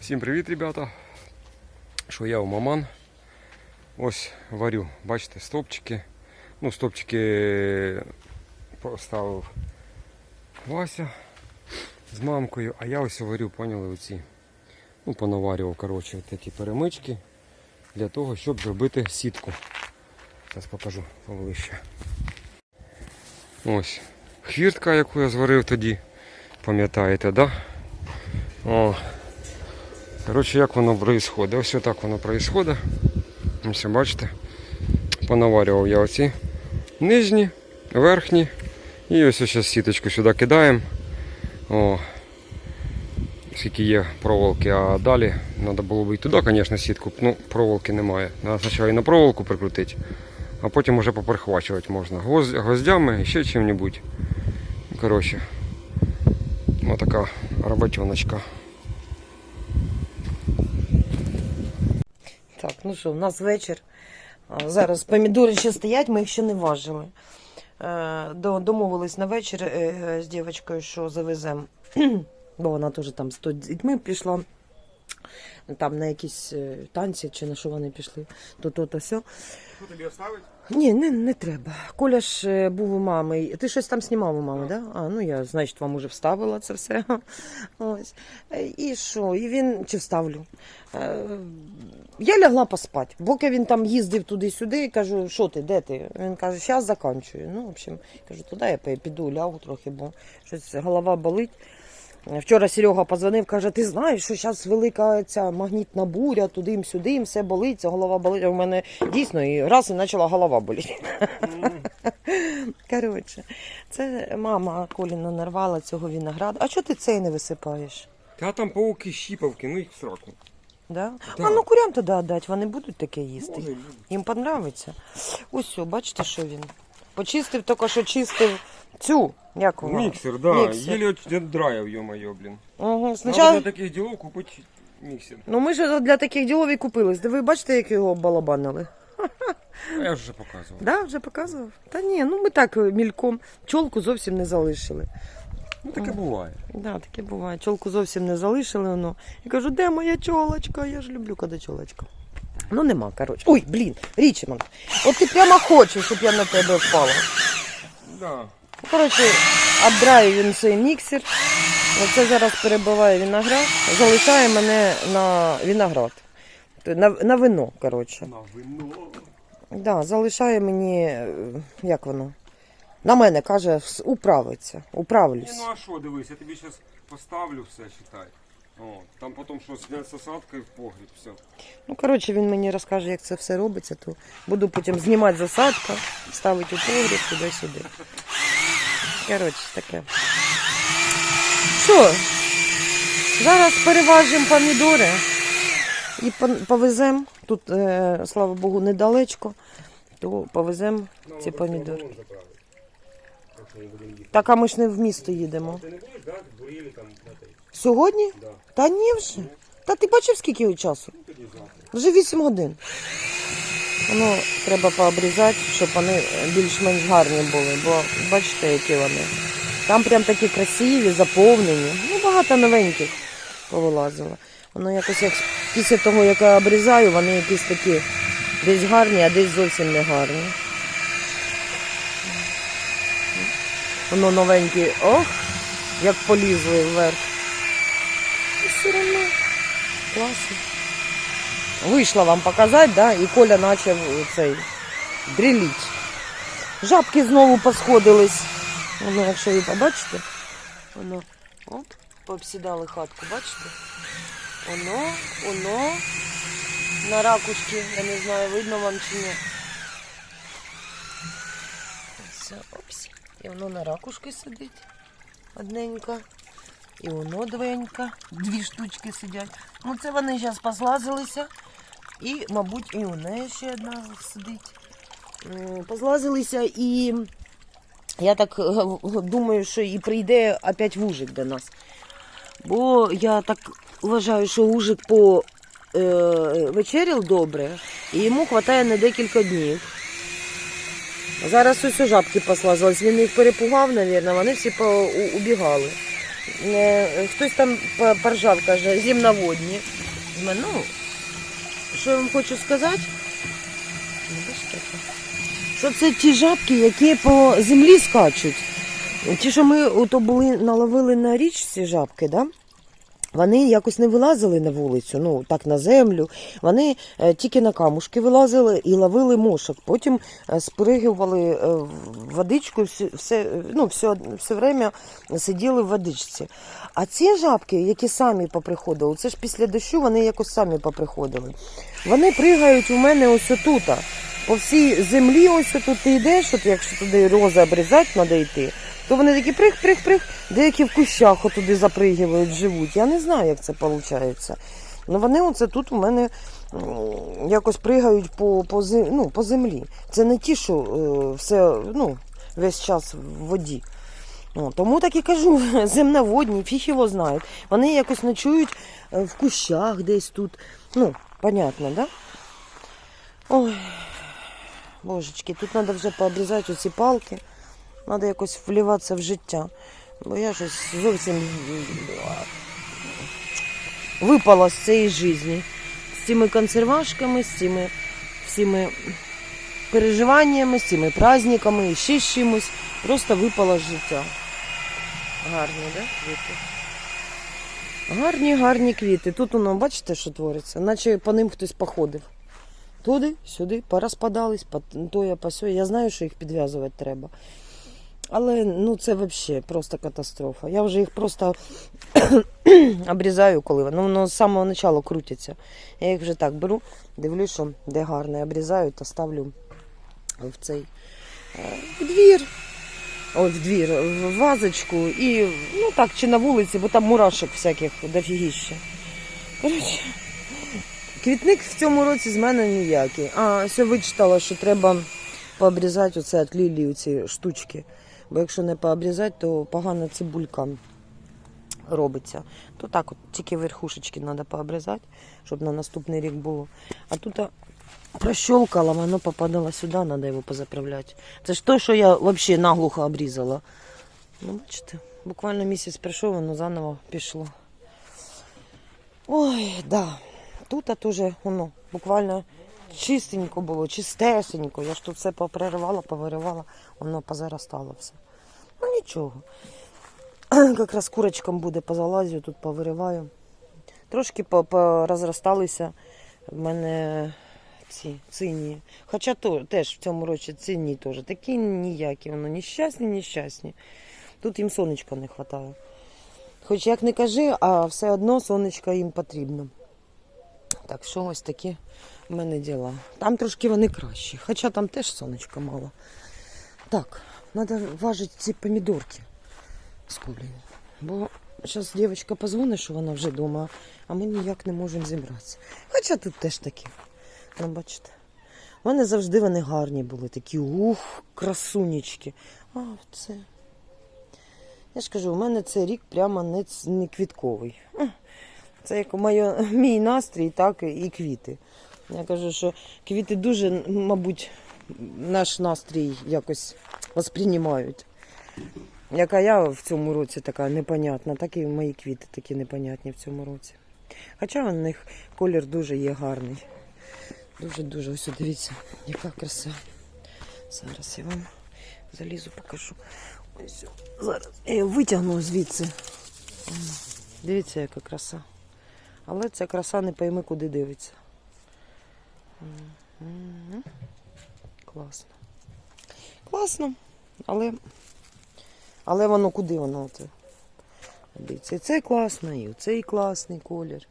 Всім привіт, ребята! Що я у маман. Ось варю, бачите, стопчики. Ну, стопчики поставив Вася з мамкою, а я ось варю, поняли, оці. Ну, понаварював, коротше, от такі перемички для того, щоб зробити сітку. Зараз покажу поближче. Ось. Хвіртка, яку я зварив тоді. Пам'ятаєте, да? Коротше, як воно відбувається? Ось так воно відбувається. Ось бачите. Понаварював я оці нижні, верхні. І ось зараз сіточку сюди кидаємо. О. Скільки є проволоки, а далі треба було б і туди, звісно, сітку. Ну, проволоки немає. Треба спочатку і на проволоку прикрутити, а потім вже поперхвачувати можна. Гвоздями і ще чим-небудь. Коротше. Ось така роботеночка. Так, ну що, у нас вечір. Зараз помідори ще стоять, ми їх ще не важили. Е, до- Домовились на вечір е, з дівчинкою, що завеземо, бо вона теж там з дітьми пішла. Там на якісь е, танці чи на що вони пішли, то то, то все. Що тобі оставити? Ні, не, не треба. Коля ж е, був у мами. Ти щось там знімав у мами, так? Да? А, ну я, значить, вам уже вставила це все. Ось. І що? І він чи вставлю? Е, Я лягла поспати. Поки він там їздив туди-сюди, кажу, що ти, де ти? Він каже, зараз закінчую. Ну, в общем, кажу, туди я піду, лягу трохи, бо щось голова болить. Вчора Серега позвонив, каже, ти знаєш, що зараз велика ця магнітна буря, туди-сюди, все болиться, голова болить. У мене дійсно і раз і почала голова боліти. Коротше, це мама Коліна нарвала цього винограду. А чого ти цей не висипаєш? Та там пауки щіпавки, ну їх в сраку. Да? Да. А ну курям туди віддати, вони будуть таке їсти. Може. Їм подобається. Ось бачите, що він. Почистив, тільки що чистив цю. Як вона? Міксер, да. Міксер. Еле отдраив, ё-моё, блин. Угу. Надо Спочатку... для таких ділов купити міксер. Ну ми ж для таких ділов і купились. Ви бачите, як його балабанили? А я вже показував. Да, вже показував? Та ні, ну ми так е, мільком. Чолку зовсім не залишили. Ну таке буває. Да, таке буває. Чолку зовсім не залишили воно. Я кажу, де моя чолочка? Я ж люблю, коли чолочка. Ну нема, коротше. Ой, блін, Річман. От ти прямо хочеш, щоб я на тебе впала. Да. Ну, Коротше, обдраю він цей міксер. Оце зараз перебиває виноград. Залишає мене на виноград. На, на вино, коротше. На вино. Да, залишає мені, е, як воно? На мене каже, управиться. управиться, Ні, ну а що, дивись, я тобі зараз поставлю все, читай. О, там потім що, зняти засадку і в погріб, все. Ну, коротше, він мені розкаже, як це все робиться, то буду потім знімати засадку, ставити у погріб туди-сюди. Коротше, таке. Що? Зараз переважимо помідори і повеземо. Тут, е, слава Богу, недалечко, то повеземо ці помідори. Так, а ми ж не в місто їдемо. Ти не будеш, так? Бурілі там. Сьогодні? Да. Та ні вже. Та ти бачив, скільки часу? Ну. Вже 8 годин. Воно треба пообрізати, щоб вони більш-менш гарні були, бо бачите, які вони. Там прям такі красиві, заповнені. Ну, багато новеньких повилазило. Воно якось як після того, як я обрізаю, вони якісь такі десь гарні, а десь зовсім не гарні. Воно новенькі, ох, як полізли вверх. І все одно класно. Вийшла вам показати, да? і Коля почав цей дріліть. Жабки знову посходились. Воно, якщо ви побачите, воно оп, пообсідали хатку, бачите? Воно, воно на ракушки, я не знаю, видно вам чи ні. Все, опс. І воно на ракушки сидить одненька. І воно двенька, дві штучки сидять. Ну це вони зараз позлазилися. І, мабуть, і у неї ще одна сидить. Позлазилися і я так е, думаю, що і прийде опять вужик до нас. Бо я так вважаю, що вужик по е, вечеряв добре, і йому вистачає на декілька днів. Зараз ось у жабки послазились. Він їх перепугав, мабуть, вони всі по, у- убігали. Е, Хтось там поржав, каже, земноводні. Ну, що я вам хочу сказати? Ну, Що це ті жабки, які по землі скачуть. Ті, що ми ото були наловили на річці жабки, да? Вони якось не вилазили на вулицю, ну так на землю. Вони е, тільки на камушки вилазили і ловили мошок. Потім е, спригували е, водичку, все, ну, все, все время сиділи в водичці. А ці жабки, які самі поприходили, це ж після дощу вони якось самі поприходили. Вони пригають у мене ось отута. По всій землі, ось тут ти йдеш, от якщо туди рози обрізати, треба йти, то вони такі прих-прих-прих, деякі в кущах отуди запригивають, живуть. Я не знаю, як це виходить. Ну вони оце тут у мене якось пригають по, по, зе- ну, по землі. Це не ті, що е, все, ну, весь час в воді. Ну, тому так і кажу, земноводні, фіг його знають. Вони якось ночують е, в кущах десь тут. Ну, понятно, да? Ой, божечки, тут треба вже пообрізати оці палки. Треба якось вливатися в життя. Бо я щось зовсім випала з цієї житті. З цими консервашками, з цими всіми переживаннями, з цими праздниками і ще з чимось. Просто випала з життя. Гарні, да, квіти? Гарні, гарні квіти. Тут воно, бачите, що твориться? Наче по ним хтось походив. Туди, сюди, порозпадались, по тоя, по сьо. Я знаю, що їх підв'язувати треба. Але ну це взагалі просто катастрофа. Я вже їх просто обрізаю, коли воно, воно з самого початку крутиться. Я їх вже так беру, дивлюсь, що де гарне, обрізаю та ставлю в цей е, в двір. Ой, в двір, в вазочку і ну так, чи на вулиці, бо там мурашок всяких дофігіще. Коротше, квітник в цьому році з мене ніякий. А все вичитала, що треба пообрізати оце від лілії ці штучки. Бо якщо не пообрізати, то погана цибулька робиться. То так, от тільки верхушечки треба пообрізати, щоб на наступний рік було. А тут прощолкала, воно попадало сюди, треба його позаправляти. Це ж то, що я взагалі наглухо обрізала. Ну, бачите, буквально місяць пройшов, воно заново пішло. Ой, да. Тут теж воно буквально чистенько було, чистесенько. Я ж тут все попреривала, повиривала, воно позаростало все. Ну нічого. Якраз курочкам буде позалазю, тут повириваю. Трошки по- порозросталися в мене ці цині. Хоча то, теж в цьому році цині теж такі ніякі, воно нещасні, нещасні. Тут їм сонечка не вистачає. Хоч як не кажи, а все одно сонечко їм потрібно. Так що ось такі в мене діла. Там трошки вони кращі, хоча там теж сонечка мало. Так, треба важити ці помідорки з кулею. Бо зараз дівчинка позвонить, що вона вже вдома, а ми ніяк не можемо зібратися. Хоча тут теж такі. Ну, бачите. У мене завжди вони гарні були, такі ух, красунечки. А, це. Я ж кажу, у мене цей рік прямо не, не квітковий. Це як моє, мій настрій, так і квіти. Я кажу, що квіти дуже, мабуть, наш настрій якось восприймають. Яка я в цьому році така непонятна, так і мої квіти такі непонятні в цьому році. Хоча у них колір дуже є гарний. Дуже-дуже. Ось дивіться, яка краса. Зараз я вам залізу, покажу. Ось зараз я витягну звідси. Дивіться, яка краса. Але ця краса не пойми, куди дивиться. Класно. Класно, але, але воно куди воно? Дивіться, і це класно, і цей класний колір.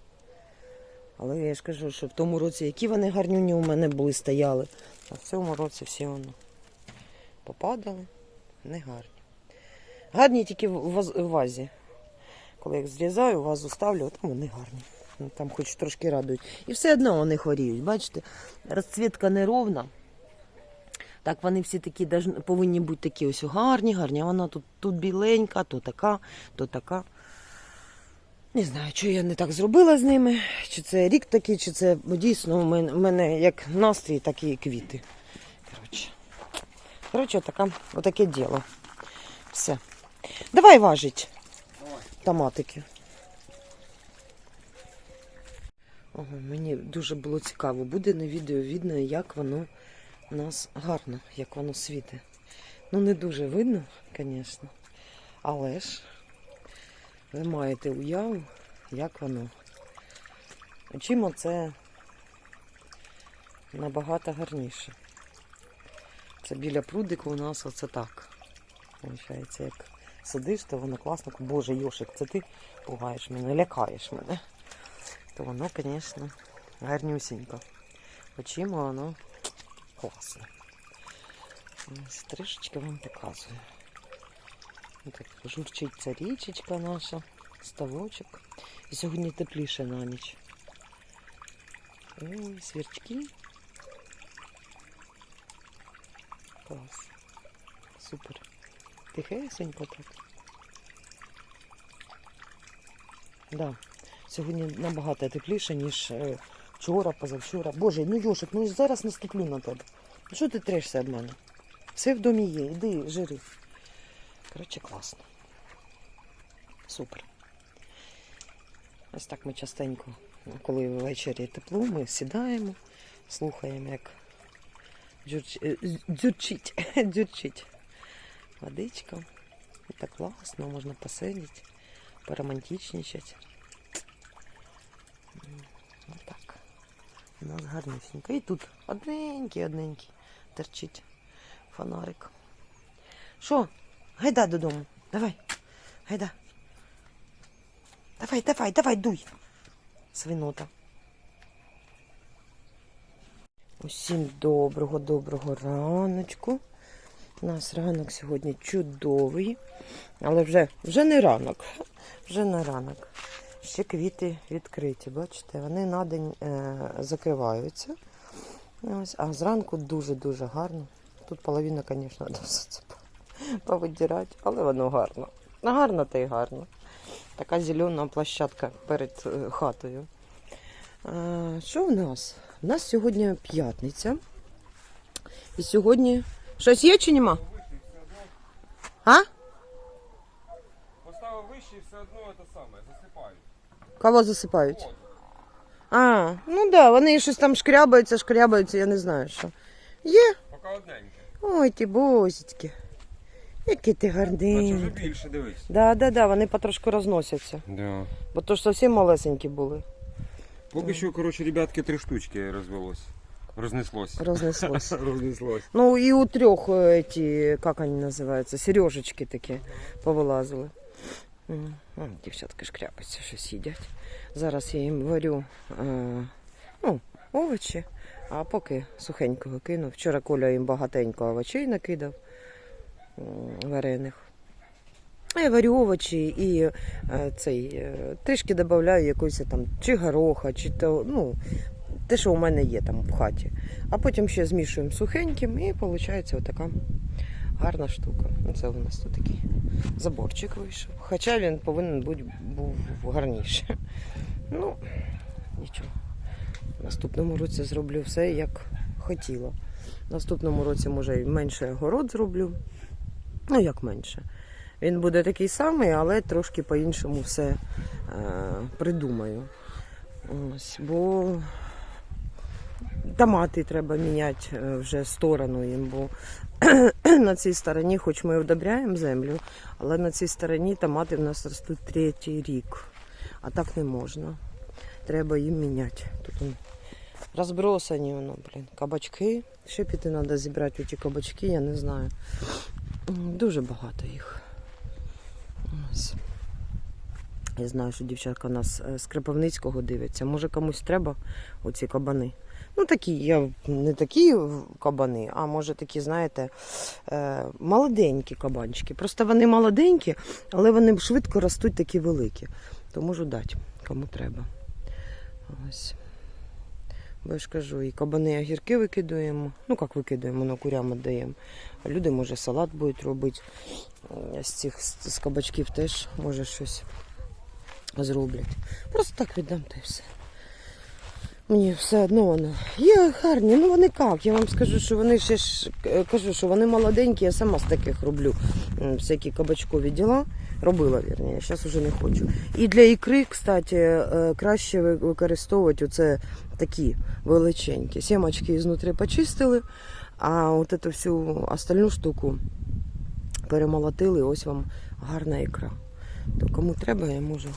Але я ж кажу, що в тому році, які вони гарнюні у мене були, стояли, а в цьому році всі воно попадали, не гарні. Гарні тільки в вазі. Коли їх зрізаю, вазу ставлю, там вони гарні. Ну, Там хоч трошки радують. І все одно вони хворіють. Бачите, розцвітка неровна. Так вони всі такі повинні бути такі ось гарні, гарні. Вона тут, тут біленька, то така, то така. Не знаю, що я не так зробила з ними, чи це рік такий, чи це бо дійсно у мене, у мене як настрій, так і квіти. Коротше, Коротше отака, отаке діло. Все. Давай важить. томатики. Ого, мені дуже було цікаво. Буде на відео видно, як воно у нас гарно, як воно світить. Ну, не дуже видно, звісно. Але ж ви маєте уяву, як воно. Очима це набагато гарніше. Це біля прудику у нас оце так. Получається, як сидиш, то воно класно. Боже, Йошик, це ти пугаєш мене, лякаєш мене. То воно, звісно, гарнюсінько. Очима воно класне. Ось Трішечки вам показую. Так, журчить ця річечка наша, ставочок. І сьогодні тепліше на ніч. Ой, свірчки. Клас. Супер. Тихесенько так. Да. Сьогодні набагато тепліше, ніж е, вчора, позавчора. Боже, ну Йошик, ну зараз наступлю на тебе. Ну що ти трешся від мене? Все в домі є, іди, жири. Коротше, класно. Супер. Ось так ми частенько, коли ввечері тепло, ми сідаємо, слухаємо, як е, дзюрчить, дзюрчить водичка. Так класно, можна посидіти, поромантичничати. У нас гарнісінько. І тут одненький, одненький терчить фонарик. Що? Гайда додому. Давай. Гайда. Давай, давай, давай, дуй. Свинота. Усім доброго, доброго раночку. У нас ранок сьогодні чудовий, але вже, вже не ранок. Вже не ранок. Ще квіти відкриті, бачите, вони на день е, закриваються. Ось, а зранку дуже-дуже гарно. Тут половина, звісно, досить повидірати, але воно гарно. Гарно та й гарно. Така зелена площадка перед е, хатою. А, що в нас? У нас сьогодні п'ятниця. І сьогодні. Щось є чи нема? А? Поставив вище і все одно це саме. Кого засипають? А, ну так, да, вони щось там шкрябаються, шкрябаються, я не знаю що. Є. Поки одненьке. Ой, ті бозітьки. Які ти Значить вже більше, дивись. Да, да, да, вони потрошку розносяться. Да. Бо то ж зовсім малесенькі були. Поки що, коротше, ребятки, три штучки розвелось. Рознеслось. Рознеслось. Рознеслось. Ну і у трьох е, ті, як вони називаються, сережечки такі повилазили. Дівчатки шкряпаться, щось їдять. Зараз я їм варю е, ну, овочі, а поки сухенького кину. Вчора Коля їм багатенько овочей накидав варених. Я варю овочі і е, цей, е, трішки додаю якоїсь там чи гороха, чи то, ну, те, що у мене є там в хаті. А потім ще змішуємо сухеньким і виходить отака гарна штука. Ну, Це у нас тут такий заборчик вийшов. Хоча він повинен бути був гарніше. Ну, нічого. В наступному році зроблю все, як хотіла. В наступному році, може, і менше город зроблю. Ну, як менше. Він буде такий самий, але трошки по-іншому все е, придумаю. Ось, бо томати треба міняти е, вже сторону їм, бо на цій стороні, хоч ми удобряємо землю, але на цій стороні томати в нас ростуть третій рік. А так не можна. Треба їм міняти. Тут розбросані воно, блін, кабачки. Ще піти треба зібрати ті кабачки, я не знаю. Дуже багато їх. Ось. Я знаю, що дівчатка нас е, з Кропивницького дивиться. Може комусь треба оці кабани. Ну, такі, я не такі кабани, а може такі, знаєте, е, молоденькі кабанчики. Просто вони молоденькі, але вони швидко ростуть такі великі. То можу дати, кому треба. Ось. Бо я ж кажу, і кабани огірки викидуємо. Ну, як викидуємо, на курям віддаємо. Люди, може, салат будуть робити. З цих з кабачків теж може щось зроблять. Просто так віддам та й все. Мені все одно воно. Є гарні, ну вони як? Я вам скажу, що вони ще ж е, кажу, що вони молоденькі, я сама з таких роблю всякі кабачкові діла. Робила, вірніше, зараз вже не хочу. І для ікри, кстати, е, краще використовувати оце такі величенькі. Сімочки знутрі почистили, а от цю всю остальну штуку перемолотили, ось вам гарна ікра. То кому треба, я можу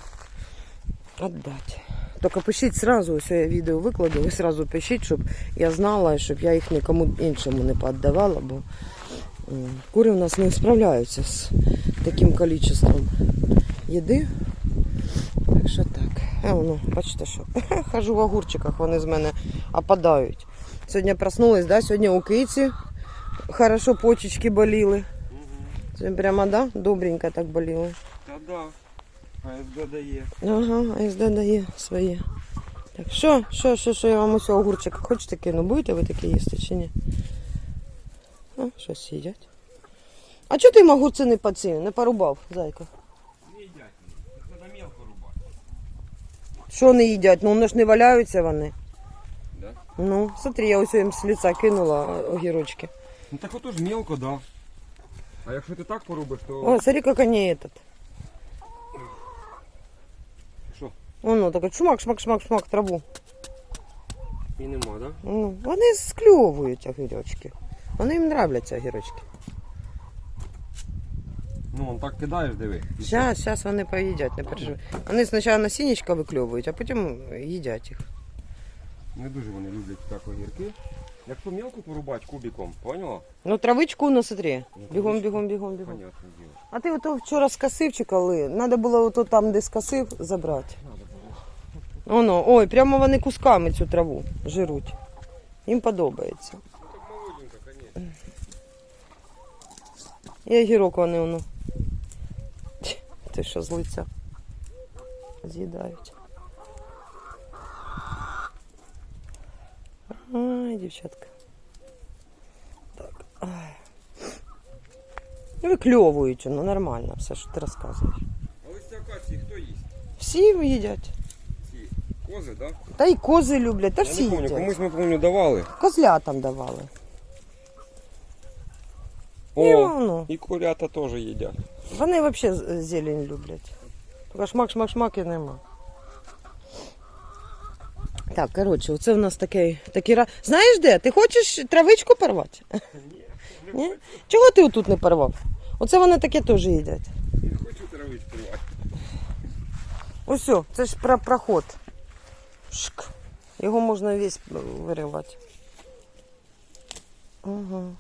віддати. Тільки пишіть сразу, ось я відео викладу, ви сразу пишіть, щоб я знала, щоб я їх нікому іншому не піддавала, бо кури у нас не справляються з таким кількістю їди. Так що так. А воно, бачите, що хожу в огурчиках, вони з мене опадають. Сьогодні проснулась, да? Сьогодні у киці хорошо почечки боліли. Прямо, да? Добренько так боліли. Та да. АСД дає. Ага, АСД дає своє. Так, що, що, що, що я вам ось огурчик хочете кину? Будете ви таке їсти чи ні? А, щось їдять. А чого ти їм огурці не поці, не порубав, зайка? Не їдять. Треба мелко рубати. Що не їдять? Ну вони ж не валяються вони. Да? Ну, смотри, я ось їм з лиця кинула огірочки. Ну так отож мелко, да. А якщо ти так порубиш, то. О, смотри, як вони этот. Що? Воно таке чмак, шмак, шмак, шмак траву. І нема, да? Ну, вони скльовують огірочки. Вони їм нравляться огірочки. Ну, он так кидаєш, диви. Зараз, зараз вони поїдять, не переживай. Вони спочатку насіннячка викльовують, а потім їдять їх. Не дуже вони люблять так огірки. Якщо мелко порубати кубиком, поняла? Ну, травичку, ну смотри. Ну, Бігом, бігом, бігом, бігом. Понятне діло. А ти ото вчора скосив чи коли? Треба було ото там, де скосив, забрати. Воно, ой, прямо вони кусками цю траву жируть. Їм подобається. І огірок вони воно. Ти що з лиця з'їдають. Ай, дівчатка. Так. Ай. Викльовують, ну нормально все, що ти розказуєш. А ось ці акації хто їсть? Всі їдять. Кози, да? Та й кози люблять, та Я всі не їдять. комусь ми помню давали. Козлятам давали. І О, воно. і курята теж їдять. Вони взагалі зелень люблять. Тільки шмак, шмак, шмак і нема. Так, коротше, оце в нас такий, такий ра- Знаєш де? Ти хочеш травичку порвати? Ні? Чого ти отут не порвав? Оце вони таке теж їдять. Не хочу травичку рвати. Ось, це ж про проход. Шк. Його можна весь виривати. Угу.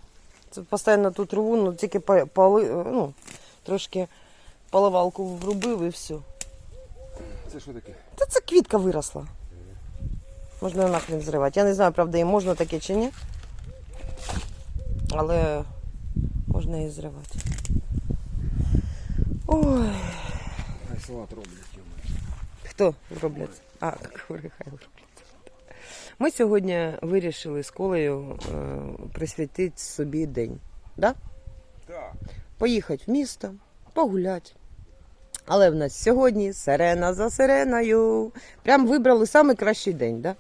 Це постійно тут рву, ну тільки поли, ну, трошки поливалку врубив і все. Це що таке? Та це квітка виросла. Можна нахрен зривати. Я не знаю, правда, їм можна таке чи ні. Але можна і зривати. Ой, Хай салат роблять. хто роблять? А, кури хай роблять. Ми сьогодні вирішили з колею е, присвятити собі день. Да? Так. Поїхати в місто, погуляти. Але в нас сьогодні сирена за сиреною. Прям вибрали найкращий день. Да?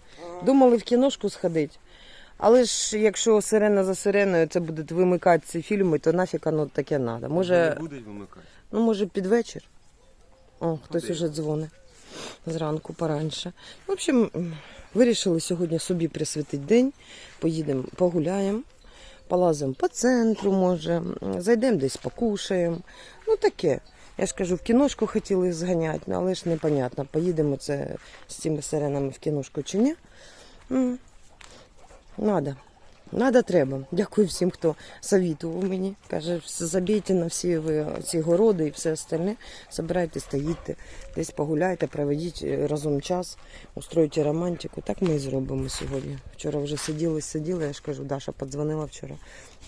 Думали в кіношку сходити. Але ж якщо сирена за сиреною, це будуть вимикати ці фільми, то нафіг воно таке треба. Може, Не будуть вимикати. ну, може під вечір. О, хтось Куди? уже дзвонить зранку поранше. В общем, вирішили сьогодні собі присвятити день. Поїдемо, погуляємо, полазимо по центру, може, зайдемо десь покушаємо. Ну таке. Я ж кажу, в кіношку хотіли зганяти, ну, але ж непонятно, поїдемо це з цими сиренами в кіношку чи ні. Надо. Надо, треба. Дякую всім, хто совітував мені. Каже, «Все, забійте на всі ви ці городи і все остальне. Собирайтесь та їдьте, десь погуляйте, проведіть е, разом час, устройте романтику. Так ми і зробимо сьогодні. Вчора вже сиділи, сиділи, я ж кажу, Даша подзвонила вчора.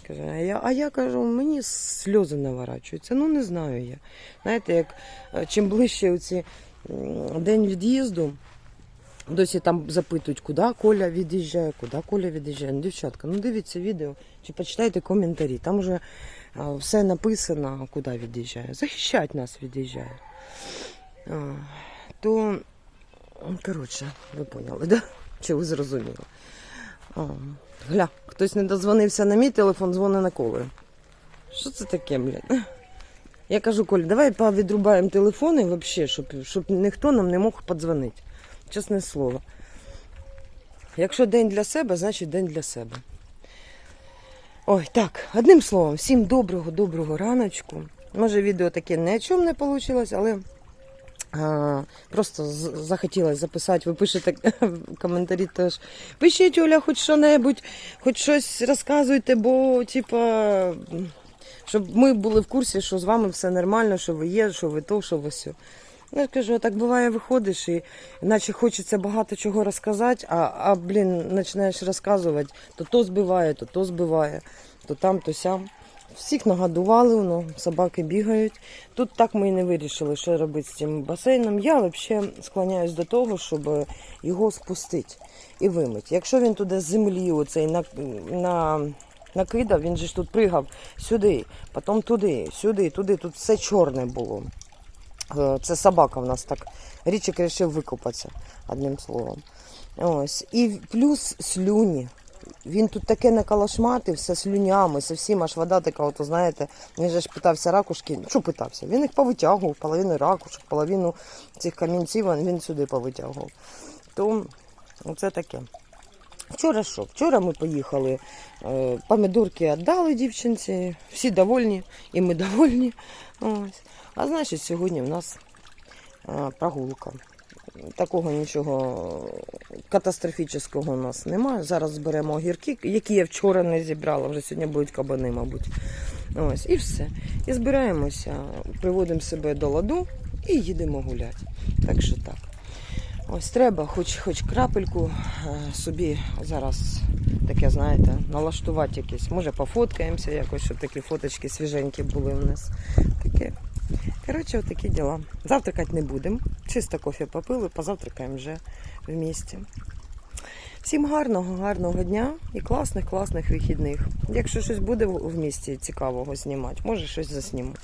Каже, а я, а я кажу, мені сльози наворачуються. Ну не знаю я. Знаєте, як е, чим ближче оці м, день від'їзду. Досі там запитують, куди Коля від'їжджає, куди Коля від'їжджає. Ну, дівчатка, ну дивіться відео чи почитайте коментарі. Там вже все написано, куди від'їжджає. Захищать нас від'їжджає. То, коротше, ви поняли, да? Чи ви зрозуміли? Гля, хтось не дозвонився на мій телефон, дзвонить на колою. Що це таке, блядь? Я кажу, Коль, давай повідрубаємо телефони вообще, щоб, щоб ніхто нам не мог подзвонити. Чесне слово. Якщо день для себе, значить день для себе. Ой, так, одним словом, всім доброго, доброго раночку. Може, відео таке о чому не вийшло, але а, просто захотілося записати. Ви пишете в коментарі теж. Пишіть, Оля, хоч що-небудь, хоч щось розказуйте, бо, типа, щоб ми були в курсі, що з вами все нормально, що ви є, що ви то, що ви сьо. Ну, я кажу, так буває, виходиш, і наче хочеться багато чого розказати, а, а блін, починаєш розказувати, то то збиває, то то збиває, то там, то сям. Всіх нагодували, ну, собаки бігають. Тут так ми і не вирішили, що робити з цим басейном. Я взагалі склоняюсь до того, щоб його спустити і вимити. Якщо він туди з землі оцей на, на, накидав, він же ж тут пригав сюди, потім туди, сюди, туди, тут все чорне було. Е, Це собака в нас так. Річик вирішив викопатися, одним словом. Ось. І плюс слюні. Він тут таке накалашматив, все слюнями, все всім, аж вода така, от, знаєте, він же ж питався ракушки. Що питався? Він їх повитягував, половину ракушок, половину цих камінців він він сюди повитягував. То це таке. Вчора що? Вчора ми поїхали, е, помідорки віддали дівчинці, всі довольні, і ми довольні. Ось. А значить, сьогодні в нас прогулка. Такого нічого катастрофічного у нас немає. Зараз зберемо огірки, які я вчора не зібрала, вже сьогодні будуть кабани, мабуть. Ось, і все. І збираємося, приводимо себе до ладу і їдемо гуляти. Так що так. Ось треба, хоч, хоч крапельку е, собі зараз таке, знаєте, налаштувати якесь. Може, пофоткаємося якось, щоб такі фоточки свіженькі були у нас. Таке. Коротше, отакі діла. Завтракати не будемо. Чисто кофе попили, позавтракаємо вже в місті. Всім гарного, гарного дня і класних, класних вихідних. Якщо щось буде в місті цікавого знімати, може щось засніму.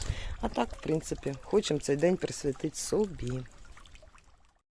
А так, в принципі, хочемо цей день присвятити собі.